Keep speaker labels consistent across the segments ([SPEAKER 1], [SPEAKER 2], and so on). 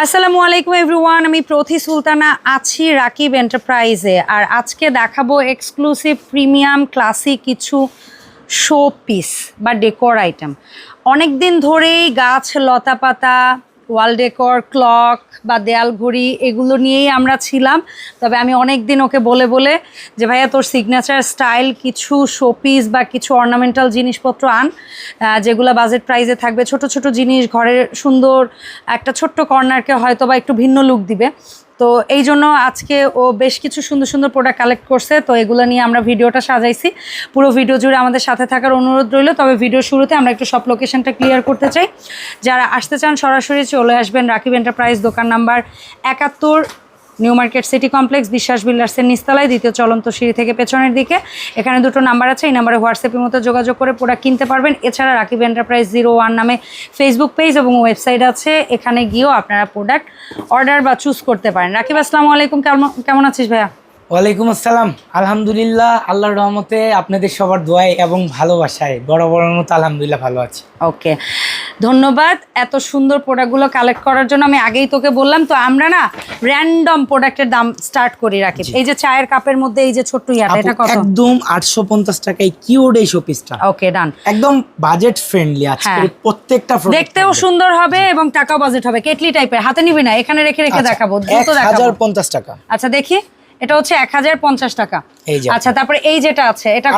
[SPEAKER 1] আসসালামু আলাইকুম এভরিওয়ান, আমি প্রথি সুলতানা আছি রাকিব এন্টারপ্রাইজে। আর আজকে দেখাবো এক্সক্লুসিভ প্রিমিয়াম ক্লাসিক কিছু শো পিস বা ডেকোর আইটেম অনেক দিন ধরেই গাছ, লতাপাতা ওয়াল ডেকর ক্লক বা দেয়াল ঘড়ি এগুলো নিয়েই আমরা ছিলাম। তবে আমি অনেক দিন ওকে বলে বলে যে, ভাইয়া, তোর সিগনেচার স্টাইল কিছু শোপিস বা কিছু অর্নামেন্টাল জিনিসপত্র আন যেগুলো বাজেট প্রাইজে থাকবে। ছোট ছোট জিনিস, ঘরের সুন্দর একটা ছোট্ট কর্নারকে হয়তো বা একটু ভিন্ন লুক দিবে। তো এই জন্য আজকে ও বেশ কিছু সুন্দর সুন্দর প্রোডাক্ট কালেক্ট করছে। তো এগুলো নিয়ে আমরা ভিডিওটা সাজাইছি। পুরো ভিডিও জুড়ে আমাদের সাথে থাকার অনুরোধ রইল। তবে ভিডিও শুরুতে আমরা একটু সব লোকেশনটা ক্লিয়ার করতে চাই। যারা আসতে চান সরাসরি চলে আসবেন রাকিব এন্টারপ্রাইজ দোকান নাম্বার একাত্তর new market city complex Biswas বিল্ডার্সের নিস্তালায় দ্বিতীয় চলন্ত সিঁড়ি থেকে পেছনের দিকে। এখানে দুটো নাম্বার আছে এই নাম্বারে হোয়াটসঅ্যাপের মতো যোগাযোগ করে প্রোডাক্ট কিনতে পারবেন। এছাড়া রাকিব এন্টারপ্রাইজ জিরো ওয়ান নামে ফেসবুক পেজ এবং ওয়েবসাইট আছে। এখানে গিয়েও আপনারা প্রোডাক্ট অর্ডার বা চুজ করতে পারেন। রাকিব আসসালামু আলাইকুম। কেমন কেমন আছিস ভাইয়া?
[SPEAKER 2] ওয়ালাইকুম আসসালাম। আলহামদুলিল্লাহ আল্লাহর রহমতে আপনাদের সবার দোয়ায় এবং ভালোবাসায় বড় বড় মতো আলহামদুলিল্লাহ ভালো আছি।
[SPEAKER 1] ওকে ধন্যবাদ এত সুন্দর প্রোডাক্টগুলো কালেক্ট করার জন্য। আমি আগেই তোকে বললাম তো আমরা না র্যান্ডম প্রোডাক্টের দাম স্টার্ট করি রাখি এই যে চায়ের কাপের মধ্যে এই যে ছোট্ট ইয়াটা এটা কত?
[SPEAKER 2] একদম আটশো পঞ্চাশ টাকায় কিউড এই শোপিসটা
[SPEAKER 1] ওকে ডান
[SPEAKER 2] একদম বাজেট ফ্রেন্ডলি আজকে। প্রত্যেকটা
[SPEAKER 1] দেখতেও সুন্দর হবে এবং টাকাও বাজেট হবে। কেটলি টাইপের হাতে নিবি না এখানে রেখে রেখে
[SPEAKER 2] আচ্ছা,
[SPEAKER 1] দেখাবো দ্রুত দেখাবো।
[SPEAKER 2] পঞ্চাশ টাকা।
[SPEAKER 1] আচ্ছা দেখি। এটা হচ্ছে এক হাজার পঞ্চাশ টাকা। আচ্ছা তারপরে এই যেটা আছে এটা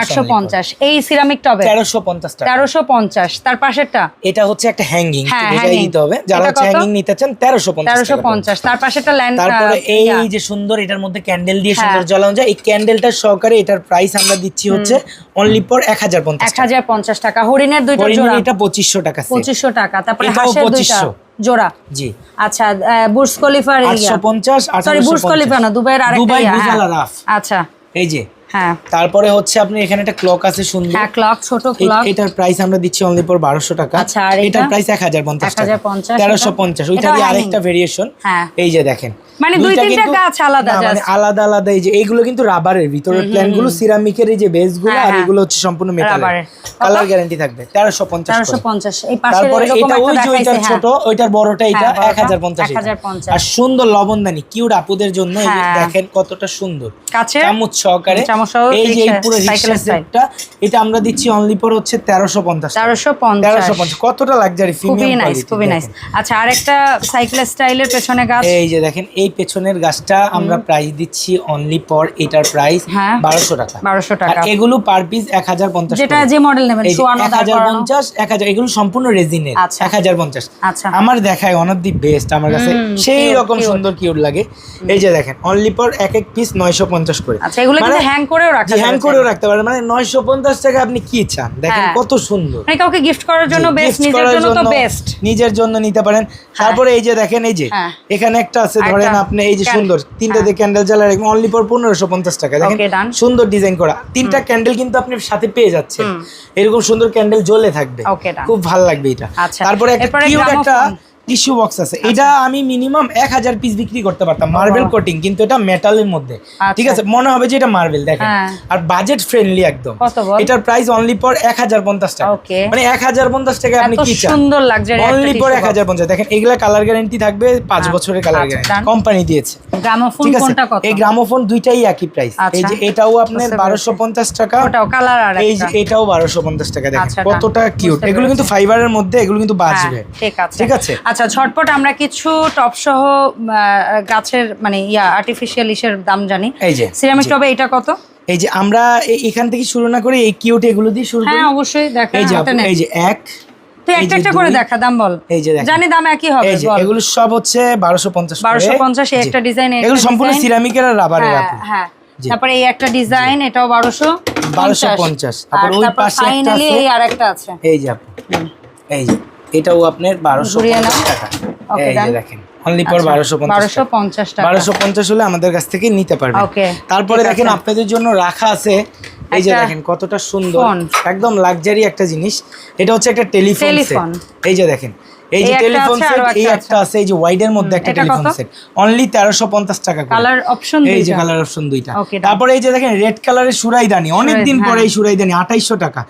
[SPEAKER 1] আটশো পঞ্চাশ এই সিরামিক টবে?
[SPEAKER 2] তেরোশো পঞ্চাশ
[SPEAKER 1] তেরোশো পঞ্চাশ। তার পাশেরটা?
[SPEAKER 2] এটা হচ্ছে একটা হ্যাঙ্গিং
[SPEAKER 1] হ্যাঁ,
[SPEAKER 2] বোঝাই
[SPEAKER 1] hanging।
[SPEAKER 2] দিতে হবে। যারা
[SPEAKER 1] এটা
[SPEAKER 2] হচ্ছে
[SPEAKER 1] কত?
[SPEAKER 2] হ্যাঙ্গিং নিতে চান তেরোশো
[SPEAKER 1] তেরোশো পঞ্চাশ। তার পাশেটা ল্যান্ড
[SPEAKER 2] তারপরে এই যে সুন্দর এটার মধ্যে ক্যান্ডেল দিয়ে
[SPEAKER 1] হ্যাঁ।
[SPEAKER 2] সুন্দর জ্বালানো যায়। এই ক্যান্ডেলটা সহকারে এটার প্রাইস আমরা দিচ্ছি হচ্ছে অনলি এক হাজার পঞ্চাশ
[SPEAKER 1] এক হাজার পঞ্চাশ টাকা। হরিণের দুইটা
[SPEAKER 2] এটা পঁচিশশো টাকা।
[SPEAKER 1] পঁচিশশো টাকা। তারপরে
[SPEAKER 2] 2500
[SPEAKER 1] জোড়া?
[SPEAKER 2] জি।
[SPEAKER 1] আচ্ছা বুর্জ খলিফার
[SPEAKER 2] আটশো পঞ্চাশ
[SPEAKER 1] সরি বুর্জ খলিফা না দুবাইয়ের আরেকটা
[SPEAKER 2] দুবাই বুজালা
[SPEAKER 1] হ্যাঁ।
[SPEAKER 2] রাফ
[SPEAKER 1] আচ্ছা।
[SPEAKER 2] এই যে।
[SPEAKER 1] হ্যাঁ।
[SPEAKER 2] তারপরে হচ্ছে আপনি এখানে একটা ক্লক আছে সুন্দর।
[SPEAKER 1] হ্যাঁ ক্লক ছোট ক্লক
[SPEAKER 2] এটার প্রাইস আমরা দিচ্ছি অনলি পর বারোশো টাকা।
[SPEAKER 1] আচ্ছা, আর
[SPEAKER 2] এটার প্রাইস এক হাজার পঞ্চাশ টাকা।
[SPEAKER 1] 1050
[SPEAKER 2] তেরোশো
[SPEAKER 1] এটা?
[SPEAKER 2] পঞ্চাশ। ওইটা দিয়ে আরেকটা ভেরিয়েশন
[SPEAKER 1] হ্যাঁ।
[SPEAKER 2] এই যে দেখেন।
[SPEAKER 1] মানে দুই তিনটা গাছ আলাদা
[SPEAKER 2] মানে আলাদা আলাদা এই যে এইগুলো কিন্তু রাবারের ভিতরের সিরামিকের এই যে
[SPEAKER 1] হ্যাঁ,
[SPEAKER 2] আর
[SPEAKER 1] হ্যাঁ।
[SPEAKER 2] এগুলো হচ্ছে সম্পূর্ণ মেটালের কালার গ্যারান্টি থাকবে তেরোশো পঞ্চাশ
[SPEAKER 1] তেরোশো পঞ্চাশ এই পাশে
[SPEAKER 2] তারপরে এটা ওই যে ওইটার
[SPEAKER 1] হ্যাঁ।
[SPEAKER 2] ছোট ওইটার বড়টা এটা
[SPEAKER 1] বড়টা
[SPEAKER 2] এক হাজার পঞ্চাশ
[SPEAKER 1] 1050
[SPEAKER 2] আর সুন্দর লবণদানি কিউট আপুদের জন্য এই। দেখেন কতটা সুন্দর। চামচ সহকারে। এই যে এই পুরো
[SPEAKER 1] সাইকেলের
[SPEAKER 2] রিক্সা সেটটা এটা আমরা দিচ্ছি অনলি পর হচ্ছে তেরোশো পঞ্চাশ
[SPEAKER 1] তেরোশো পঞ্চাশ।
[SPEAKER 2] তেরোশো পঞ্চাশ কতটা লাক্সারি
[SPEAKER 1] খুবই নাইস খুবই নাইস আচ্ছা আরেকটা সাইকেল স্টাইলের পেছনে গাছ?
[SPEAKER 2] এই যে দেখেন এই পেছনের গাছটা আমরা প্রাইস দিচ্ছি অনলি পর এটার প্রাইস
[SPEAKER 1] হ্যাঁ।
[SPEAKER 2] বারোশো টাকা।
[SPEAKER 1] বারোশো টাকা।
[SPEAKER 2] এগুলো পার পিস এক হাজার পঞ্চাশ
[SPEAKER 1] যেটা যে মডেল নেবেন
[SPEAKER 2] এই যে
[SPEAKER 1] শোয়ানো
[SPEAKER 2] এক হাজার পঞ্চাশ এক হাজার এগুলো সম্পূর্ণ রেজিনের
[SPEAKER 1] আচ্ছা।
[SPEAKER 2] এক হাজার পঞ্চাশ।
[SPEAKER 1] আচ্ছা।
[SPEAKER 2] আমার দেখায় ওয়ান অফ দি বেস্ট আমার কাছে সেই রকম সুন্দর কিউট লাগে। এই যে দেখেন অনলি এক এক পিস নয়শো পঞ্চাশ করে।
[SPEAKER 1] আচ্ছা হ্যাং করেও রাখা
[SPEAKER 2] হ্যাং করেও রাখতে পারেন। মানে নয়শো পঞ্চাশ টাকা আপনি কি চান? দেখেন
[SPEAKER 1] হ্যাঁ।
[SPEAKER 2] কত সুন্দর।
[SPEAKER 1] মানে কাউকে গিফট করার জন্য বেস্ট নিজের জন্য তো বেস্ট
[SPEAKER 2] নিজের জন্য নিতে পারেন। তারপরে এই যে দেখেন এই যে
[SPEAKER 1] হ্যাঁ।
[SPEAKER 2] এখানে একটা আছে
[SPEAKER 1] আরেকটা
[SPEAKER 2] ধরেন আপনি এই যে সুন্দর তিনটা। দিয়ে ক্যান্ডেল জ্বালা রাখবেন অনলি ফর পনেরোশো পঞ্চাশ টাকা। দেখেন সুন্দর ডিজাইন করা। তিনটা ক্যান্ডেল কিন্তু আপনি সাথে পেয়ে যাচ্ছেন। এরকম সুন্দর ক্যান্ডেল জ্বলে থাকবে। খুব ভালো লাগবে এটা।
[SPEAKER 1] আচ্ছা,
[SPEAKER 2] তারপরে একটা কিউট একটা। টিস্যু বক্স আছে। এটা আমি মিনিমাম এক হাজার পিস বিক্রি করতে পারতাম মার্বেল কোটিং কিন্তু এটা মেটালের মধ্যে।
[SPEAKER 1] আচ্ছা।
[SPEAKER 2] ঠিক আছে? মনে হবে যে এটা মার্বেল দেখেন।
[SPEAKER 1] হ্যাঁ।
[SPEAKER 2] আর বাজেট ফ্রেন্ডলি একদম। এটার প্রাইস অনলি পর এক হাজার পঞ্চাশ টাকা। মানে এক হাজার পঞ্চাশ টাকা আপনি কি চান?
[SPEAKER 1] সুন্দর লাগছে
[SPEAKER 2] অনলি পর এক হাজার পঞ্চাশ। দেখেন এগুলা কালার গ্যারান্টি থাকবে পাঁচ
[SPEAKER 1] হ্যাঁ।
[SPEAKER 2] বছরের কালার
[SPEAKER 1] আচ্ছা,
[SPEAKER 2] গ্যারান্টি কোম্পানি দিয়েছে। ঠিক আছে? এই গ্রামোফোন দুইটাই একই প্রাইস
[SPEAKER 1] আচ্ছা।
[SPEAKER 2] এই যে এটাও আপনার বারোশো পঞ্চাশ টাকা। এই যে এটাও বারোশো পঞ্চাশ টাকা দেখেন।
[SPEAKER 1] আচ্ছা,
[SPEAKER 2] কতটা. কিউট এগুলো কিন্তু ফাইবারের মধ্যে এগুলো কিন্তু বাঁচবে।
[SPEAKER 1] হ্যাঁ, ঠিক আছে।
[SPEAKER 2] ঠিক আছে?
[SPEAKER 1] আচ্ছা ঝটপট আমরা কিছু টপ সহ গাছের মানে ইয়া আর্টিফিশিয়াল ইসের দাম জানি।
[SPEAKER 2] এই যে
[SPEAKER 1] সিরামিক। টবে এটা কত?
[SPEAKER 2] এই যে আমরা এখান থেকে শুরু না করে এই কিউট এগুলো দিয়ে শুরু করি।
[SPEAKER 1] হ্যাঁ অবশ্যই দেখা
[SPEAKER 2] এই যে। এই যে এক
[SPEAKER 1] তুই একটা একটা করে দেখা দাম বল।
[SPEAKER 2] এই যে।
[SPEAKER 1] জানি দাম একই হবে
[SPEAKER 2] এই যে
[SPEAKER 1] বল।
[SPEAKER 2] এগুলো সব হচ্ছে বারোশো পঞ্চাশ
[SPEAKER 1] 1250 এই একটা ডিজাইন
[SPEAKER 2] এগুলো সম্পূর্ণ সিরামিকের আর রাবারের
[SPEAKER 1] হ্যাঁ হ্যাঁ। তারপরে এই একটা ডিজাইন এটাও বারোশো
[SPEAKER 2] 1250 তারপর ওই পাশে একটা
[SPEAKER 1] ফাইনালি
[SPEAKER 2] আছে।
[SPEAKER 1] এই আরেকটা আছে।
[SPEAKER 2] এই যে এই যে। এটাও আপনার বারোশো টাকা। এই যে দেখেন অনলি
[SPEAKER 1] আচ্ছা,
[SPEAKER 2] বারোশো পঞ্চাশ
[SPEAKER 1] বারোশো পঞ্চাশ
[SPEAKER 2] হলে আমাদের কাছ থেকে নিতে পারবেন। তারপরে দেখেন আপনাদের জন্য রাখা আছে। এই যে দেখেন কতটা সুন্দর। একদম লাক্সারি একটা জিনিস। এটা হচ্ছে একটা টেলিফোন এই যে দেখেন এই যে টেলিফোন সেট এই
[SPEAKER 1] একটা
[SPEAKER 2] আছে। এই যে ওয়াইডের মধ্যে একটা টেলিফোন সেট অনলি তেরোশো পঞ্চাশ টাকা করে।
[SPEAKER 1] কালার অপশন
[SPEAKER 2] এই যে কালার অপশন দুইটা। তারপরে এই যে দেখেন রেড কালারের সুরাইদানি। অনেক দিন
[SPEAKER 1] হ্যাঁ।
[SPEAKER 2] পরে এই সুরাইদানি আঠাইশশো টাকা।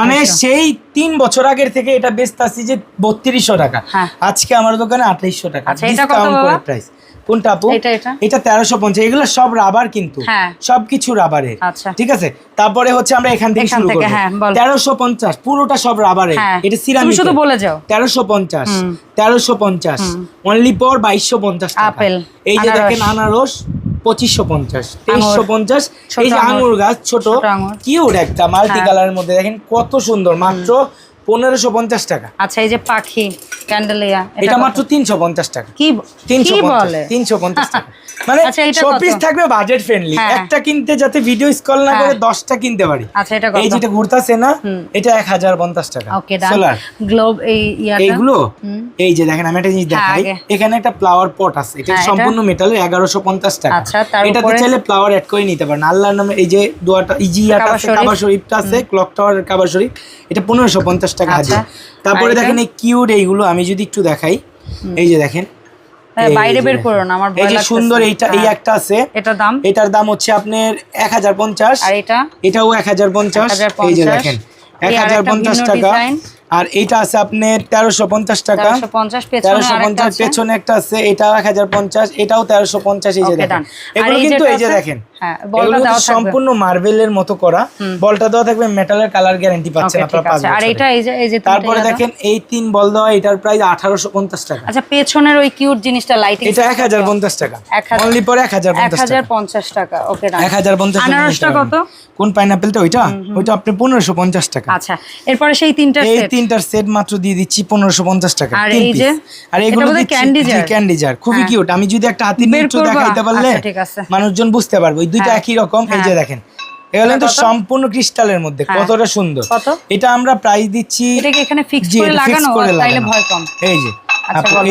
[SPEAKER 2] মানে সেই তিন বছর আগের থেকে এটা বেচতে আসছি যে বত্রিশশো টাকা।
[SPEAKER 1] হ্যাঁ।
[SPEAKER 2] আজকে আমার দোকানে আঠাইশশো টাকা।
[SPEAKER 1] আচ্ছা, এটা কত
[SPEAKER 2] ডিসকাউন্ট করে প্রাইস কোনটা আপু
[SPEAKER 1] এটা, এটা?
[SPEAKER 2] এটা তেরোশো পঞ্চাশ এগুলো সব রাবার কিন্তু
[SPEAKER 1] হ্যাঁ।
[SPEAKER 2] সবকিছু রাবারের
[SPEAKER 1] আচ্ছা।
[SPEAKER 2] ঠিক আছে তারপরে হচ্ছে আমরা এখান থেকে শুরু করব
[SPEAKER 1] হ্যাঁ,
[SPEAKER 2] তেরোশো পঞ্চাশ পুরোটা সব
[SPEAKER 1] হ্যাঁ
[SPEAKER 2] এটা
[SPEAKER 1] তুমি
[SPEAKER 2] সিরামিক
[SPEAKER 1] শুধু বলে যাও
[SPEAKER 2] তেরোশো পঞ্চাশ
[SPEAKER 1] হুম।
[SPEAKER 2] তেরোশো পঞ্চাশ অনলি পর বাইশশো পঞ্চাশ টাকা।
[SPEAKER 1] আপেল,
[SPEAKER 2] এই যে। দেখেন আনারস পঁচিশশো পঞ্চাশ তেইশশো পঞ্চাশ এই যে
[SPEAKER 1] আঙুর।
[SPEAKER 2] গাছ ছোট কিউট একটা মাল্টি। কালারের মধ্যে দেখেন কত সুন্দর মাত্র পনেরোশো পঞ্চাশ টাকা।
[SPEAKER 1] আচ্ছা এই যে পাখি ক্যান্ডেলিয়া
[SPEAKER 2] এটা মাত্র তিনশো পঞ্চাশ টাকা।
[SPEAKER 1] কি
[SPEAKER 2] তিনশো তিনশো পঞ্চাশ টাকা। মানে
[SPEAKER 1] আচ্ছা,
[SPEAKER 2] থাকবে বাজেট ফ্রেন্ডলি
[SPEAKER 1] হ্যাঁ।
[SPEAKER 2] একটা কিনতে যাতে ভিডিও স্কল না করে
[SPEAKER 1] হ্যাঁ।
[SPEAKER 2] দশটা কিনতে পারি।
[SPEAKER 1] আচ্ছা এটা
[SPEAKER 2] এই যেটা ঘুরতেছে না এটা এক হাজার পঞ্চাশ টাকা।
[SPEAKER 1] ওকে ডান
[SPEAKER 2] সোলার
[SPEAKER 1] গ্লোব এই ইয়াটা?
[SPEAKER 2] এইগুলো? এই যে দেখেন আমি একটা জিনিস
[SPEAKER 1] হ্যাঁ,
[SPEAKER 2] দেখাই। এখানে একটা ফ্লাওয়ার পট আছে। এটা সম্পূর্ণ মেটালের এগারোশো পঞ্চাশ টাকা।
[SPEAKER 1] আচ্ছা,
[SPEAKER 2] এটাতে? চাইলে ফ্লাওয়ার অ্যাড করে নিতে পারেন। আল্লাহর নামে এই যে দোয়াটা ইজিয়াটা আছে
[SPEAKER 1] শরীফ।
[SPEAKER 2] কাবা শরীফটা আছে ক্লক টাওয়ার কাবা শরীফ এটা পনেরোশো পঞ্চাশ টাকা
[SPEAKER 1] আচ্ছা।
[SPEAKER 2] তারপরে দেখেন এই কিউট এইগুলো আমি যদি একটু দেখাই এই যে দেখেন
[SPEAKER 1] হ্যাঁ, বাইরে বের। করো না আমার
[SPEAKER 2] এই যে সুন্দর এইটা এই
[SPEAKER 1] হ্যাঁ।
[SPEAKER 2] একটা আছে
[SPEAKER 1] এটার দাম?
[SPEAKER 2] এটার দাম হচ্ছে আপনার এক হাজার পঞ্চাশ।
[SPEAKER 1] আর এটা?
[SPEAKER 2] এটাও এক হাজার পঞ্চাশ। এই যে দেখেন
[SPEAKER 1] এই
[SPEAKER 2] এক হাজার
[SPEAKER 1] আরেকটা
[SPEAKER 2] পঞ্চাশ
[SPEAKER 1] ভিন্ন
[SPEAKER 2] টাকা। আর এইটা আছে আপনার তেরোশো পঞ্চাশ টাকা।
[SPEAKER 1] 1350 পেছনে
[SPEAKER 2] তেরোশো
[SPEAKER 1] আরেকটা
[SPEAKER 2] পঞ্চাশ
[SPEAKER 1] আছে।
[SPEAKER 2] পেছনে একটা আছে এটাও এক হাজার পঞ্চাশ এটাও তেরোশো পঞ্চাশ এই যে দেখেন। এগুলো কিন্তু এই যে দেখেন।
[SPEAKER 1] হ্যাঁ।
[SPEAKER 2] সম্পূর্ণ মার্বেলের মতো করা। বলটা দেওয়া থাকবে মেটালের কালার গ্যারান্টি পাচ্ছেন আপনারা পাঁচ
[SPEAKER 1] আর এটা এই যে এই যে
[SPEAKER 2] তারপরে দেখেন এই তিন বল দেওয়া এটার প্রাইস টাকা।
[SPEAKER 1] আচ্ছা পেছনের ওই কিউট জিনিসটা লাইটিং
[SPEAKER 2] এটা এক হাজার পঞ্চাশ টাকা। অনলি টাকা।
[SPEAKER 1] ওকে আনারসটা কত?
[SPEAKER 2] কোন পাইনাপেলটা ওইটা? ওইটা আপনি পনেরোশো পঞ্চাশ টাকা।
[SPEAKER 1] আচ্ছা এরপরে সেই তিনটা
[SPEAKER 2] এই তিনটার সেট মাত্র দিয়ে দিচ্ছি পনেরোশো পঞ্চাশ টাকা।
[SPEAKER 1] আর এই। যে?
[SPEAKER 2] আর এগুলো ক্যান্ডি জার খুবই
[SPEAKER 1] হ্যাঁ।
[SPEAKER 2] কিউট আমি যদি একটা হাতি একটু দেখাইতে পারলে
[SPEAKER 1] আচ্ছা।
[SPEAKER 2] মানুষজন বুঝতে পারবে। দুইটা
[SPEAKER 1] হ্যাঁ।
[SPEAKER 2] একই রকম এই যে
[SPEAKER 1] হ্যাঁ।
[SPEAKER 2] দেখেন এগুলো কিন্তু সম্পূর্ণ ক্রিস্টালের মধ্যে
[SPEAKER 1] হ্যাঁ।
[SPEAKER 2] কতটা সুন্দর এটা আমরা প্রাইস দিচ্ছি
[SPEAKER 1] এটা এখানে ফিক্স করে লাগানো
[SPEAKER 2] করে
[SPEAKER 1] ভয় কম
[SPEAKER 2] এই যে।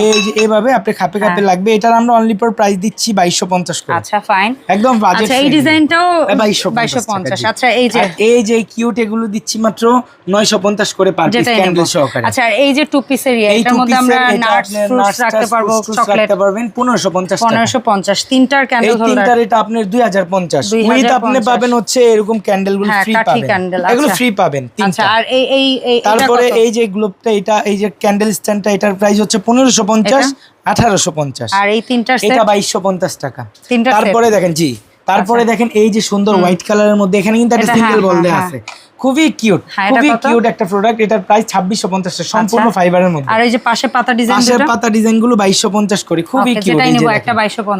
[SPEAKER 2] এই যে এইভাবে আপনি খাপে খাপে
[SPEAKER 1] হ্যাঁ।
[SPEAKER 2] লাগবে এটার আমরা অনলি পর প্রাইস দিচ্ছি বাইশশো পঞ্চাশ করে।
[SPEAKER 1] আচ্ছা ফাইন
[SPEAKER 2] একদম বাজেট
[SPEAKER 1] আচ্ছা এই ডিজাইনটাও বাইশশো
[SPEAKER 2] বাইশশো
[SPEAKER 1] পঞ্চাশ। আচ্ছা এই যে
[SPEAKER 2] এই যে কিউট এগুলো দিচ্ছি মাত্র নয়শো পঞ্চাশ করে পার পিস ক্যান্ডেল সহকারে।
[SPEAKER 1] আচ্ছা আর এই যে টু পিসের ইয়ে এটার মধ্যে আমরা নাটস ফ্রুটস রাখতে পারব চকলেট
[SPEAKER 2] রাখতে পারবেন পনেরোশো পঞ্চাশ টাকা।
[SPEAKER 1] পনেরোশো পঞ্চাশ তিনটার ক্যান্ডেল হোল্ডার
[SPEAKER 2] তিনটার এটা আপনার দুই হাজার পঞ্চাশ।
[SPEAKER 1] 2050
[SPEAKER 2] উইথ আপনি পাবেন হচ্ছে এরকম ক্যান্ডেলগুলো
[SPEAKER 1] হ্যাঁ,
[SPEAKER 2] ফ্রি
[SPEAKER 1] কাঠি
[SPEAKER 2] পাবেন। এগুলো
[SPEAKER 1] আচ্ছা।
[SPEAKER 2] ফ্রি পাবেন
[SPEAKER 1] আচ্ছা
[SPEAKER 2] তিনটা।
[SPEAKER 1] আর এই এই এই
[SPEAKER 2] তারপরে এই যে গ্লোবটা এটা এই যে ক্যান্ডেল স্ট্যান্ডটা এটার প্রাইস হচ্ছে পনেরোশো পঞ্চাশ আঠারোশো পঞ্চাশ।
[SPEAKER 1] আর এই তিনটার সেট
[SPEAKER 2] এটা বাইশশো পঞ্চাশ টাকা।
[SPEAKER 1] তিনটা।
[SPEAKER 2] তারপরে দেখেন জি তারপরে দেখেন এই যে সুন্দর হোয়াইট কালারের মধ্যে এখানে কিন্তু একটা সিঙ্গেল বল দেওয়া। আছে। খুবই কিউট
[SPEAKER 1] হ্যাঁ,
[SPEAKER 2] খুবই কিউট একটা প্রোডাক্ট এটার প্রাইস ছাব্বিশশো পঞ্চাশ সম্পূর্ণ
[SPEAKER 1] আচ্ছা।
[SPEAKER 2] ফাইবারের মধ্যে।
[SPEAKER 1] আর এই যে পাশে পাতা ডিজাইন
[SPEAKER 2] পাশের পাতা ডিজাইনগুলো বাইশশো পঞ্চাশ করে খুবই কিউট এই যে দেখেন।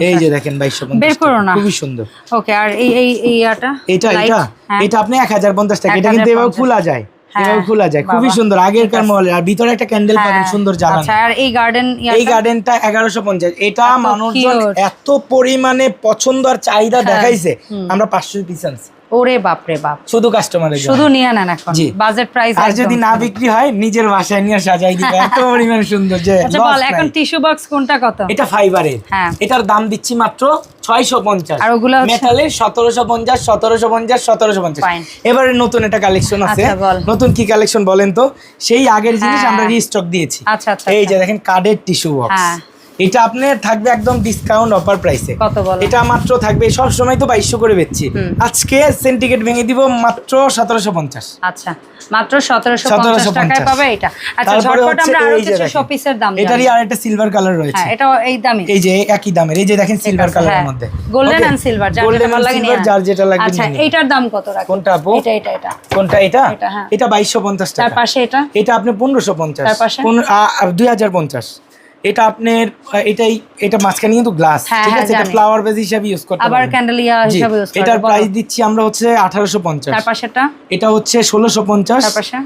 [SPEAKER 2] এই যে দেখেন বাইশশো পঞ্চাশ। খুবই সুন্দর।
[SPEAKER 1] ওকে আর এই এই
[SPEAKER 2] এটা এটা?
[SPEAKER 1] হ্যাঁ।
[SPEAKER 2] এটা আপনি এক হাজার পঞ্চাশ টাকা এটা কিন্তু এভাবে খোলা যায়। এভাবে খোলা যায়। খুবই সুন্দর। আগেরকার আর ভিতরে একটা ক্যান্ডেল পাবেন
[SPEAKER 1] হ্যাঁ।
[SPEAKER 2] সুন্দর জ্বালানো।
[SPEAKER 1] আচ্ছা আর এই গার্ডেন
[SPEAKER 2] এই গার্ডেনটা এগারোশো পঞ্চাশ। এটা মানুষজন এত পরিমাণে পছন্দ আর চাহিদা
[SPEAKER 1] হ্যাঁ।
[SPEAKER 2] দেখাইছে। আমরা পাঁচশো পিস আনছি।
[SPEAKER 1] ওরে বাপ রে বাপ।
[SPEAKER 2] শুধু কাস্টমারের
[SPEAKER 1] শুধু নিয়ে নেন এখন। বাজেট প্রাইস
[SPEAKER 2] আর যদি না বিক্রি হয় নিজের বাসায় নিয়ে সাজাই দিবে। এত পরিমাণে সুন্দর যে
[SPEAKER 1] আচ্ছা বল এখন টিস্যু বক্স কোনটা কত?
[SPEAKER 2] এটা ফাইবারের
[SPEAKER 1] হ্যাঁ।
[SPEAKER 2] এটার দাম দিচ্ছি মাত্র ছয়শো পঞ্চাশ।
[SPEAKER 1] আর ওগুলো
[SPEAKER 2] মেটালের সতেরোশো পঞ্চাশ সতেরোশো পঞ্চাশ সতেরোশো পঞ্চাশ। এবারে নতুন একটা কালেকশন আছে।
[SPEAKER 1] আচ্ছা,
[SPEAKER 2] নতুন কি কালেকশন বলেন তো? সেই আগের জিনিস
[SPEAKER 1] হ্যাঁ।
[SPEAKER 2] আমরা রিস্টক দিয়েছি।
[SPEAKER 1] আচ্ছা, আচ্ছা,
[SPEAKER 2] এই। যে দেখেন কার্ডের টিস্যু বক্স। এটা আপনার থাকবে একদম ডিসকাউন্ট অফার প্রাইসে
[SPEAKER 1] কত বলো?
[SPEAKER 2] এটা মাত্র থাকবে সব সময় তো বাইশশো করে বেচছি। আজকে সেন্টিকেট ভেঙে দিব মাত্র সতেরোশো পঞ্চাশ।
[SPEAKER 1] আচ্ছা মাত্র সতেরোশো পঞ্চাশ
[SPEAKER 2] 1750
[SPEAKER 1] টাকায় পাবে এটা। আচ্ছা ঝটপট আমরা
[SPEAKER 2] আরও
[SPEAKER 1] কিছু। শপিসের দাম
[SPEAKER 2] এটারই আর একটা সিলভার কালার রয়েছে।
[SPEAKER 1] হ্যাঁ এটা এই দামি
[SPEAKER 2] এই যে একই দামের এই যে দেখেন সিলভার কালারের মধ্যে।
[SPEAKER 1] গোল্ডেন এন্ড সিলভার যার যেটা লাগে
[SPEAKER 2] যার যেটা
[SPEAKER 1] আচ্ছা। এইটার দাম কত রাখেন
[SPEAKER 2] কোনটা আপু?
[SPEAKER 1] এটা এটা এটা।
[SPEAKER 2] কোনটা এটা?
[SPEAKER 1] এটা, হ্যাঁ।
[SPEAKER 2] এটা বাইশশো পঞ্চাশ
[SPEAKER 1] তার পাশে এটা?
[SPEAKER 2] এটা আপনি পনেরোশো পঞ্চাশ।
[SPEAKER 1] তার পাশে?
[SPEAKER 2] দুই হাজার পঞ্চাশ। এটা আপনার এটাই এটা মাঝখানে কিন্তু গ্লাস
[SPEAKER 1] হ্যাঁ,
[SPEAKER 2] ঠিক
[SPEAKER 1] হ্যাঁ,
[SPEAKER 2] আছে? এটা। ফ্লাওয়ার বেস হিসাবে ইউজ করতে
[SPEAKER 1] আবার। ক্যান্ডেলিয়া হিসাবে ইউজ
[SPEAKER 2] এটার প্রাইস দিচ্ছি আমরা হচ্ছে আঠারোশো পঞ্চাশ।
[SPEAKER 1] তার পাশেটা
[SPEAKER 2] এটা হচ্ছে ষোলোশো পঞ্চাশ
[SPEAKER 1] তার পাশে?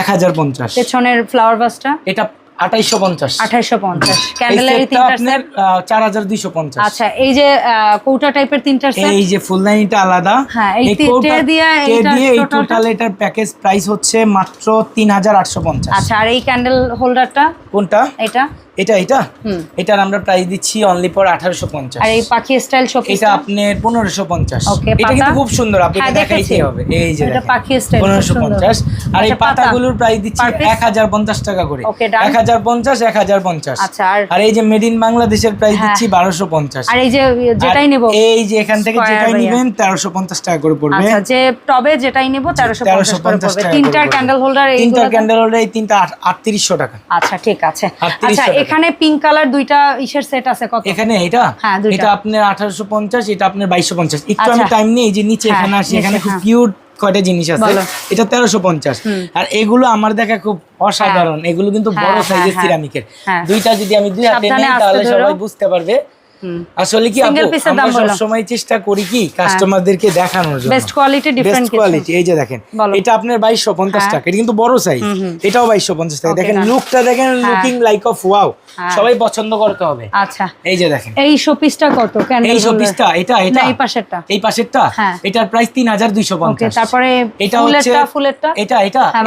[SPEAKER 2] এক হাজার পঞ্চাশ।
[SPEAKER 1] পেছনের ফ্লাওয়ার বাসটা
[SPEAKER 2] এটা আঠাইশো পঞ্চাশ।
[SPEAKER 1] আঠাইশো পঞ্চাশ।
[SPEAKER 2] এই
[SPEAKER 1] ক্যান্ডেলের
[SPEAKER 2] আপনার
[SPEAKER 1] সেট
[SPEAKER 2] চার হাজার দুইশো পঞ্চাশ।
[SPEAKER 1] আচ্ছা এই যে কৌটা টাইপের তিনটা সেট
[SPEAKER 2] এই যে ফুলদানিটা আলাদা।
[SPEAKER 1] হ্যাঁ, এই দিয়ে
[SPEAKER 2] টে দিয়ে এই টোটাল এটার প্যাকেজ প্রাইস হচ্ছে মাত্র তিন হাজার আটশো পঞ্চাশ।
[SPEAKER 1] আচ্ছা আর এই ক্যান্ডেল হোল্ডারটা
[SPEAKER 2] কোনটা?
[SPEAKER 1] এটা?
[SPEAKER 2] এটা এটা? এটার আমরা প্রাইস দিচ্ছি অনলি আঠারোশো পঞ্চাশ।
[SPEAKER 1] আর এই পাখি স্টাইল শো
[SPEAKER 2] এটা আপনার পনেরোশো পঞ্চাশ।
[SPEAKER 1] Okay,
[SPEAKER 2] এটা কিন্তু খুব সুন্দর আপনাকে
[SPEAKER 1] হ্যাঁ,
[SPEAKER 2] দেখাইতে হবে। এই যে
[SPEAKER 1] এটা পাখি
[SPEAKER 2] পনেরোশো পঞ্চাশ। আর এই
[SPEAKER 1] আচ্ছা, পাতা?
[SPEAKER 2] পাতাগুলোর প্রাইস দিচ্ছি
[SPEAKER 1] Per piece?
[SPEAKER 2] এক হাজার পঞ্চাশ টাকা করে।
[SPEAKER 1] আচ্ছা, আর-
[SPEAKER 2] এই যে মেড ইন বাংলাদেশের প্রাইস
[SPEAKER 1] হ্যাঁ।
[SPEAKER 2] দিচ্ছি বারোশো পঞ্চাশ।
[SPEAKER 1] আর এই যে যেটাই নেব
[SPEAKER 2] এই যে এখান থেকে যেটাই। নিবেন তেরোশো পঞ্চাশ টাকা করে পড়বে।
[SPEAKER 1] আচ্ছা যে টবে যেটাই নেব তেরোশো পঞ্চাশ করে পড়বে।
[SPEAKER 2] টাকা
[SPEAKER 1] তিনটার ক্যান্ডেল হোল্ডার
[SPEAKER 2] তিনটা ক্যান্ডেল হোল্ডার এই তিনটা আট- আটত্রিশশো টাকা।
[SPEAKER 1] আচ্ছা ঠিক আছে। আচ্ছা। এখানে পিঙ্ক কালার দুইটা ইসের সেট আছে কত?
[SPEAKER 2] এখানে এটা?
[SPEAKER 1] হ্যাঁ,
[SPEAKER 2] এটা আপনার আঠারোশো পঞ্চাশ এটা আপনার বাইশশো পঞ্চাশ। একটু
[SPEAKER 1] আচ্ছা।
[SPEAKER 2] আমি টাইম নিয়ে এই যে নিচে
[SPEAKER 1] হ্যাঁ,
[SPEAKER 2] এখানে আসি এখানে খুব
[SPEAKER 1] হ্যাঁ।
[SPEAKER 2] কিউট কয়টা জিনিস আছে। এটা তেরোশো পঞ্চাশ। আর এগুলো আমার দেখা খুব অসাধারণ। এগুলো কিন্তু
[SPEAKER 1] হ্যাঁ,
[SPEAKER 2] বড়
[SPEAKER 1] হ্যাঁ,
[SPEAKER 2] সাইজের
[SPEAKER 1] হ্যাঁ।
[SPEAKER 2] সিরামিকের
[SPEAKER 1] হ্যাঁ।
[SPEAKER 2] দুইটা যদি আমি দুই হাতে নিই তাহলে সবাই বুঝতে পারবে। আসলে কি আমরা
[SPEAKER 1] দাম বলো।
[SPEAKER 2] সবসময় চেষ্টা করি কি কাস্টমারদেরকে দেখানোর জন্য।
[SPEAKER 1] Best quality different
[SPEAKER 2] best quality এই যে দেখেন এটা আপনার বাইশশো পঞ্চাশ
[SPEAKER 1] হ্যাঁ।
[SPEAKER 2] টাকা এটা কিন্তু বড় সাইজ এটাও বাইশশো পঞ্চাশ টাকা। দেখেন লুকটা দেখেন লুকিং লাইক অফ ওয়াও
[SPEAKER 1] হ্যাঁ।
[SPEAKER 2] সবাই পছন্দ করতে হবে।
[SPEAKER 1] আচ্ছা।
[SPEAKER 2] এই যে দেখেন।
[SPEAKER 1] এই শোপিসটা কত? ক্যান্ডেল
[SPEAKER 2] এই শোপিসটা এটা এটা।
[SPEAKER 1] এই পাশেরটা।
[SPEAKER 2] এই পাশেরটা?
[SPEAKER 1] হ্যাঁ।
[SPEAKER 2] এটার প্রাইস তিন হাজার দুইশো
[SPEAKER 1] ওকে তারপরে
[SPEAKER 2] এটা হচ্ছে
[SPEAKER 1] ফুলেরটা?
[SPEAKER 2] এটা এটা।
[SPEAKER 1] হ্যাঁ,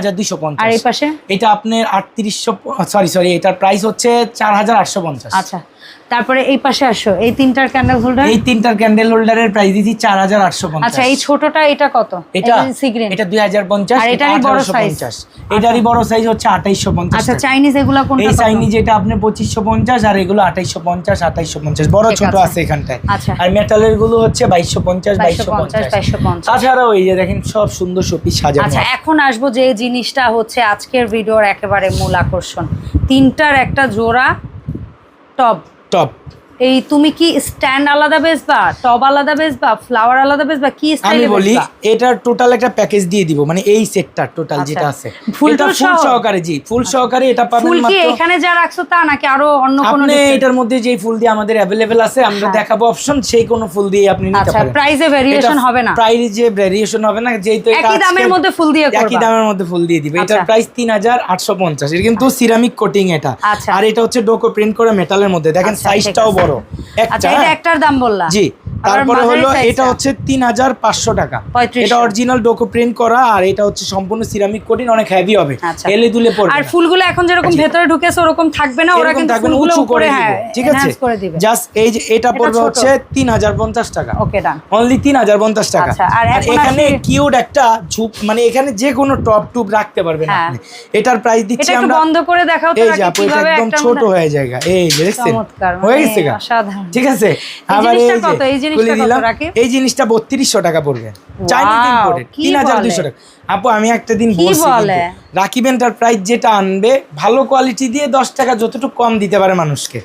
[SPEAKER 2] এটা দুইশো পঞ্চাশ।
[SPEAKER 1] আর এই পাশে?
[SPEAKER 2] এটা আপনার আটত্রিশশো সরি সরি এটার প্রাইস হচ্ছে চার হাজার আটশো পঞ্চাশ।
[SPEAKER 1] আচ্ছা। তারপরে এই পাশে আসো এই তিনটার ক্যান্ডেল হোল্ডার
[SPEAKER 2] এই তিনটার ক্যান্ডেল হোল্ডারের প্রাইস দিচ্ছি আটশো পঞ্চাশ।
[SPEAKER 1] আচ্ছা এই ছোটটা এটা কত?
[SPEAKER 2] এটা এটা দুই হাজার পঞ্চাশ
[SPEAKER 1] আর এটারই বড়
[SPEAKER 2] সাইজ এটারই বড় সাইজ হচ্ছে আঠাইশশো পঞ্চাশ
[SPEAKER 1] আচ্ছা চাইনিজ এগুলা কোনটা
[SPEAKER 2] এই চাইনিজ এটা আপনি পঁচিশশো পঞ্চাশ আর এগুলো আঠাইশশো পঞ্চাশ আঠাইশশো পঞ্চাশ। বড় ছোট
[SPEAKER 1] আছে।
[SPEAKER 2] এখানটায়।
[SPEAKER 1] আচ্ছা।
[SPEAKER 2] আর মেটালেরগুলো হচ্ছে বাইশশো পঞ্চাশ বাইশশো
[SPEAKER 1] 2250,
[SPEAKER 2] পঞ্চাশ।
[SPEAKER 1] 2250
[SPEAKER 2] তাছাড়াও এই যে দেখেন সব সুন্দর শোপিস সাজানো
[SPEAKER 1] আচ্ছা এখন আসব যে জিনিসটা হচ্ছে আজকের ভিডিওর একেবারে মূল আকর্ষণ। তিনটার একটা জোড়া টব
[SPEAKER 2] টপ
[SPEAKER 1] এই তুমি কি স্ট্যান্ড আলাদা বেচবা টব আলাদা বেচবা ফ্লাওয়ার আলাদা বেচবা কি
[SPEAKER 2] আমি বলি এটার টোটাল একটা প্যাকেজ দিয়ে দিব মানে এই সেটটার টোটাল
[SPEAKER 1] আচ্ছা।
[SPEAKER 2] যেটা আছে।
[SPEAKER 1] ফুল
[SPEAKER 2] এটা সহকারে জি ফুল সহকারে এটা পাবেন
[SPEAKER 1] ফুল কি এখানে যা রাখছো তা নাকি আরও অন্য কোনো
[SPEAKER 2] আপনি এটার মধ্যে যে ফুল দিয়ে আমাদের অ্যাভেলেবেল আছে আমরা
[SPEAKER 1] হ্যাঁ।
[SPEAKER 2] দেখাবো অপশন সেই কোনো ফুল দিয়ে আপনি নিতে পারেন।
[SPEAKER 1] আচ্ছা প্রাইসে ভেরিয়েশন হবে না।
[SPEAKER 2] প্রাইজে ভেরিয়েশন হবে না যেহেতু এটা
[SPEAKER 1] একই দামের মধ্যে ফুল দিয়ে
[SPEAKER 2] একই দামের মধ্যে ফুল দিয়ে দিবে। এটার
[SPEAKER 1] আচ্ছা।
[SPEAKER 2] প্রাইস তিন হাজার আটশো পঞ্চাশ। কিন্তু সিরামিক কোটিং এটা।
[SPEAKER 1] আচ্ছা।
[SPEAKER 2] আর এটা হচ্ছে ডোকো প্রিন্ট করে মেটালের মধ্যে। দেখেন
[SPEAKER 1] আচ্ছা,
[SPEAKER 2] সাইজটাও। বড়
[SPEAKER 1] আচ্ছা এটা? একটার দাম বললাম
[SPEAKER 2] জি। তারপরে হলো এটা হচ্ছে তিন হাজার পাঁচশো টাকা। এটা অরিজিনাল ডোকো প্রিন্ট করা আর এটা হচ্ছে সম্পূর্ণ সিরামিক কোটিং অনেক হেভি হবে।
[SPEAKER 1] আচ্ছা।
[SPEAKER 2] এলে দুলে পড়বে
[SPEAKER 1] আর ফুলগুলো এখন যেরকম ভেতরে ঢুকেছে ওরকম থাকবে না ওরা কিন্তু ফুলগুলো উপরে হ্যাঁ
[SPEAKER 2] ঠিক আছে? জাস্ট এই যে এটা পড়বে হচ্ছে তিন হাজার পঞ্চাশ টাকা।
[SPEAKER 1] ওকে ডান
[SPEAKER 2] অনলি তিন হাজার পঞ্চাশ টাকা।
[SPEAKER 1] আচ্ছা, আর এখানে
[SPEAKER 2] কিউট একটা ঝুপ মানে এখানে যে কোনো টপ টুপ রাখতে পারবেন
[SPEAKER 1] হ্যাঁ।
[SPEAKER 2] আপনি। এটার প্রাইস দিচ্ছি আমরা
[SPEAKER 1] বন্ধ করে দেখাও
[SPEAKER 2] এই যে আপু
[SPEAKER 1] কীভাবে
[SPEAKER 2] একদম ছোট হয়ে জায়গা এই যে দেখছেন? হয়ে
[SPEAKER 1] মানে
[SPEAKER 2] গেছে। ঠিক আছে? আবার এই যে খুলে দিলাম এই জিনিসটা বত্রিশশো টাকা পড়বে। চাইনিজ ইম্পোর্টেড তিন হাজার দুইশো টাকা। আপু আমি একটা দিন বলছি রাকিব এন্টারপ্রাইজ যেটা আনবে ভালো কোয়ালিটি দিয়ে দশ টাকা যতটুকু কম দিতে পারে মানুষকে।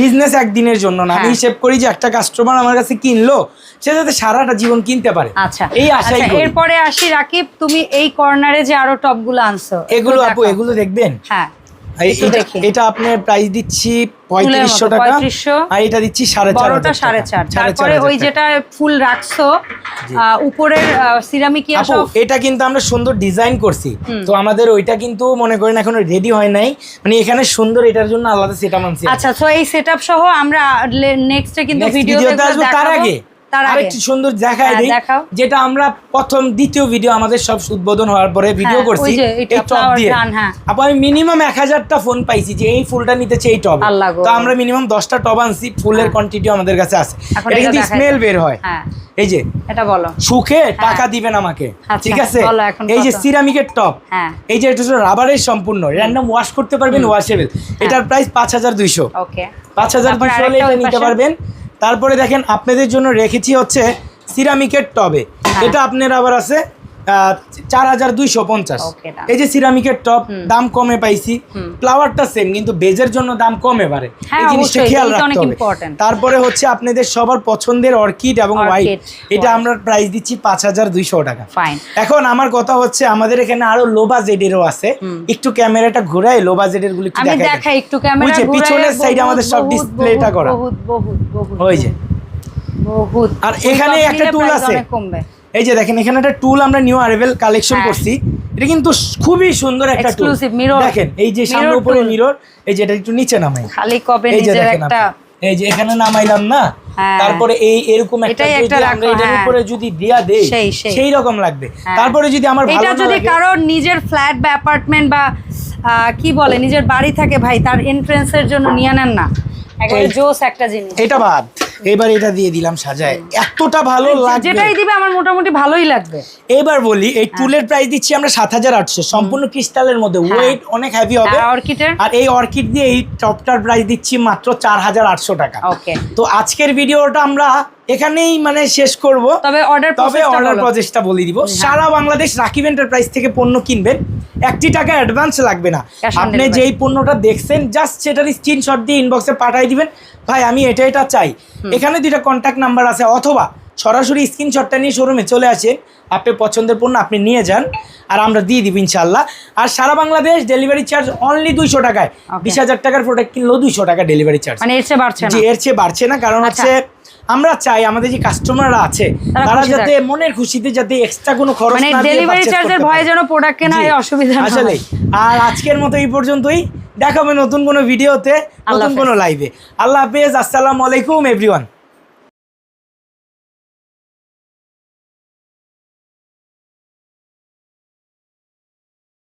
[SPEAKER 2] বিজনেস একদিনের জন্য না। আমি
[SPEAKER 1] হ্যাঁ।
[SPEAKER 2] হিসেব করি যে একটা কাস্টমার আমার কাছে কিনলো সে যাতে সারাটা জীবন কিনতে পারে।
[SPEAKER 1] আচ্ছা।
[SPEAKER 2] এই আশাই
[SPEAKER 1] আচ্ছা, এরপরে আসি রাকিব তুমি এই কর্নারে যে আরও টপগুলো আনছো
[SPEAKER 2] এগুলো আপু এগুলো দেখবেন?
[SPEAKER 1] হ্যাঁ।
[SPEAKER 2] এটা-। আপনার প্রাইস দিচ্ছি পঁয়ত্রিশশো টাকা।
[SPEAKER 1] 3500
[SPEAKER 2] আর এটা দিচ্ছি সাড়ে
[SPEAKER 1] সাড়ে চার। তারপরে ওই যেটা ফুল রাখছো উপরের সিরামিক
[SPEAKER 2] এটা কিন্তু আমরা সুন্দর ডিজাইন করছি। তো আমাদের ওইটা কিন্তু মনে করেন এখনও রেডি হয় নাই। মানে এখানে সুন্দর এটার জন্য আলাদা সেটা মানছি
[SPEAKER 1] আচ্ছা তো এই সেটআপ সহ আমরা নেক্সটে কিন্তু
[SPEAKER 2] ভিডিওতে তার আগে। আরেকটু সুন্দর দেখায়
[SPEAKER 1] হ্যাঁ,
[SPEAKER 2] দিই যেটা আমরা প্রথম দ্বিতীয় ভিডিও আমাদের সব উদ্বোধন হওয়ার পরে ভিডিও
[SPEAKER 1] হ্যাঁ,
[SPEAKER 2] করছি এই টপ দিয়ে।
[SPEAKER 1] হ্যাঁ।
[SPEAKER 2] আপু আমি মিনিমাম এক হাজারটা ফোন পাইছি যে এই ফুলটা নিতে চাই তো আমরা মিনিমাম দশটা টব আনছি ফুলের কোয়ান্টিটি আমাদের কাছে আছে। এটা
[SPEAKER 1] এটা
[SPEAKER 2] কিন্তু স্মেল বের হয়। এই যে
[SPEAKER 1] এটা বলো।
[SPEAKER 2] সুখে টাকা দিবেন আমাকে
[SPEAKER 1] আচ্ছা,
[SPEAKER 2] ঠিক আছে? এই যে সিরামিকের টপ এই যে এটা রাবারের সম্পূর্ণ র্যান্ডম ওয়াশ করতে পারবেন ওয়াশেবল এটার প্রাইস পাঁচ হাজার দুইশো। পাঁচ হাজার দুইশো হলে এটা নিতে পারবেন। তারপরে দেখেন আপনাদের জন্য রেখেছি হচ্ছে সিরামিকের টবে
[SPEAKER 1] হ্যাঁ।
[SPEAKER 2] এটা আপনার আবার আছে চার হাজার দুইশো পঞ্চাশ। এই যে সিরামিকের টপ দাম কমে পাইছি। ফ্লাওয়ারটা সেম কিন্তু বেজের জন্য দাম কমে পারে
[SPEAKER 1] হ্যাঁ,
[SPEAKER 2] এই জিনিসটা খেয়াল রাখতে হবে। তারপরে হচ্ছে আপনাদের সবার পছন্দের অর্কিড এবং হোয়াইট এটা আমরা প্রাইস দিচ্ছি পাঁচ হাজার দুইশো টাকা। এখন আমার কথা হচ্ছে আমাদের এখানে আরও লো বাজেটেরও আছে। একটু ক্যামেরাটা ঘুরাই লো বাজেটেরগুলো একটু
[SPEAKER 1] আমি
[SPEAKER 2] দেখাই
[SPEAKER 1] একটু ক্যামেরা
[SPEAKER 2] ওই পিছনের সাইডে আমাদের সব ডিসপ্লেটা করা।
[SPEAKER 1] বহুত বহুত বহুত
[SPEAKER 2] ওই যে।
[SPEAKER 1] বহুত।
[SPEAKER 2] আর এখানে একটা
[SPEAKER 1] টুল
[SPEAKER 2] আছে।
[SPEAKER 1] কমবে।
[SPEAKER 2] এই যে দেখেন এখানে একটা টুল আমরা নিউ আরেভেল কালেকশন। করছি এটা কিন্তু খুবই সুন্দর একটা টুল। দেখেন এই যে সামনে উপরে মিরর এই যে এটা একটু নিচে নামাই
[SPEAKER 1] খালি কবে নিজের একটা
[SPEAKER 2] এই যে এখানে নামাইলাম না
[SPEAKER 1] হ্যাঁ।
[SPEAKER 2] তারপরে এই এরকম একটা যদি আমরা এটার
[SPEAKER 1] হ্যাঁ।
[SPEAKER 2] উপরে যদি দিয়া দেই
[SPEAKER 1] সেই,
[SPEAKER 2] রকম লাগবে
[SPEAKER 1] হ্যাঁ।
[SPEAKER 2] তারপরে যদি আমার ভালো
[SPEAKER 1] এটা যদি কারোর নিজের ফ্ল্যাট বা অ্যাপার্টমেন্ট বা কি বলে নিজের বাড়ি থাকে ভাই তার এন্ট্রেন্সের জন্য নিয়ে নেন না একেবারে জোস একটা জিনিস।
[SPEAKER 2] এটা বাদ। এবার এটা দিয়ে দিলাম সাজায়। এতটা ভালো লাগবে।
[SPEAKER 1] যেটাই দিবে আমার মোটামুটি ভালোই লাগবে।
[SPEAKER 2] এবার বলি এই টুলের প্রাইস দিচ্ছি আমরা সাত হাজার আটশো। সম্পূর্ণ ক্রিস্টালের মধ্যে।
[SPEAKER 1] হ্যাঁ।
[SPEAKER 2] ওয়েট অনেক হেভি হবে।
[SPEAKER 1] আর অর্কিডের
[SPEAKER 2] আর এই অর্কিড দিয়ে এই টপটার প্রাইস দিচ্ছি মাত্র চার হাজার আটশো টাকা।
[SPEAKER 1] ওকে
[SPEAKER 2] তো আজকের ভিডিওটা আমরা এখানেই মানে শেষ করব।
[SPEAKER 1] তবে অর্ডার
[SPEAKER 2] তবে অর্ডার প্রসেসটা বলে দিব। সারা বাংলাদেশ রাকিব এন্টারপ্রাইজ থেকে পণ্য কিনবেন। একটি টাকা অ্যাডভান্স লাগবে না। আপনি যেই পণ্যটা দেখছেন জাস্ট সেটার স্ক্রিনশট দিয়ে ইনবক্সে পাঠিয়ে দিবেন। ভাই আমি এটা এটা চাই। এখানে দুইটা কন্ট্যাক্ট নাম্বার আছে অথবা সরাসরি স্ক্রিনশটটা নিয়ে শোরুমে চলে আসেন আপনি পছন্দের পণ্য আপনি নিয়ে যান আর আমরা দিয়ে দিব ইনশাল্লাহ আর সারা বাংলাদেশ ডেলিভারি চার্জ অনলি দুইশো টাকায়। বিশ হাজার টাকার প্রোডাক্ট কিনলেও দুইশো টাকা ডেলিভারি চার্জ
[SPEAKER 1] মানে এর চেয়ে বাড়ছে না?
[SPEAKER 2] জি এর চেয়ে বাড়ছে না কারণ
[SPEAKER 1] আচ্ছা।
[SPEAKER 2] হচ্ছে আমরা চাই আমাদের যে কাস্টমাররা আছে
[SPEAKER 1] তারা
[SPEAKER 2] যাতে মনের খুশিতে যাতে এক্সট্রা কোনো খরচ
[SPEAKER 1] মানে
[SPEAKER 2] না
[SPEAKER 1] ডেলিভারি চার্জের ভয়ে যেন প্রোডাক্ট কেনা অসুবিধা না
[SPEAKER 2] আসলে আর আজকের মতো এই পর্যন্তই। দেখাবে নতুন কোনো ভিডিওতে নতুন কোনো লাইভে আল্লাহ হাফেজ আসসালামু আলাইকুম এভরিওয়ান